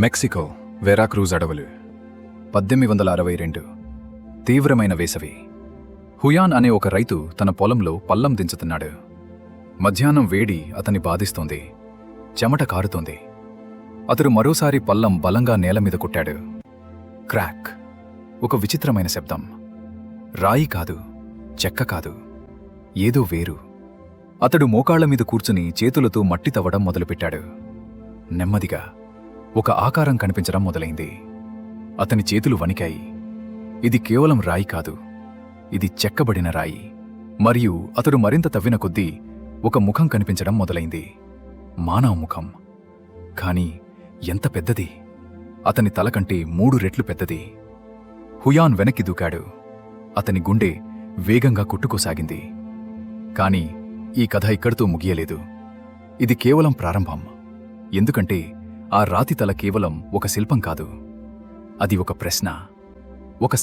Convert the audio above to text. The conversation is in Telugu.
మెక్సికో వెరాక్రూజ్ అడవులు. పద్దెనిమిది వందల అరవై రెండు. తీవ్రమైన వేసవి. హుయాన్ అనే ఒక రైతు తన పొలంలో పల్లం దించుతున్నాడు. మధ్యాహ్నం వేడి అతన్ని బాధిస్తోంది. చెమట కారుతోంది. అతడు మరోసారి పల్లం బలంగా నేల మీద కొట్టాడు. క్రాక్. ఒక విచిత్రమైన శబ్దం. రాయి కాదు చెక్క కాదు. ఏదో వేరు. అతడు మోకాళ్ళ మీద కూర్చుని చేతులతో మట్టి తవ్వడం మొదలుపెట్టాడు. నెమ్మదిగా. ఒక ఆకారం కనిపించడం మొదలైంది. అతని చేతులు వణికాయి. ఇది కేవలం రాయి కాదు. ఇది చెక్కబడిన రాయి. మరియు అతడు మరింత తవ్విన కొద్దీ ఒక ముఖం కనిపించడం మొదలైంది. మానవ ముఖం. కాని ఎంత పెద్దది. అతని తల కంటే మూడు రెట్లు పెద్దది. హుయాన్ వెనక్కి దూకాడు. అతని గుండె వేగంగా కొట్టుకోసాగింది. కాని ఈ కథ ఇక్కడితో ముగియలేదు. ఇది కేవలం ప్రారంభం. ఎందుకంటే ఆ రాతి తల కేవలం ఒక శిల్పం కాదు. అది ఒక ప్రశ్న ఒక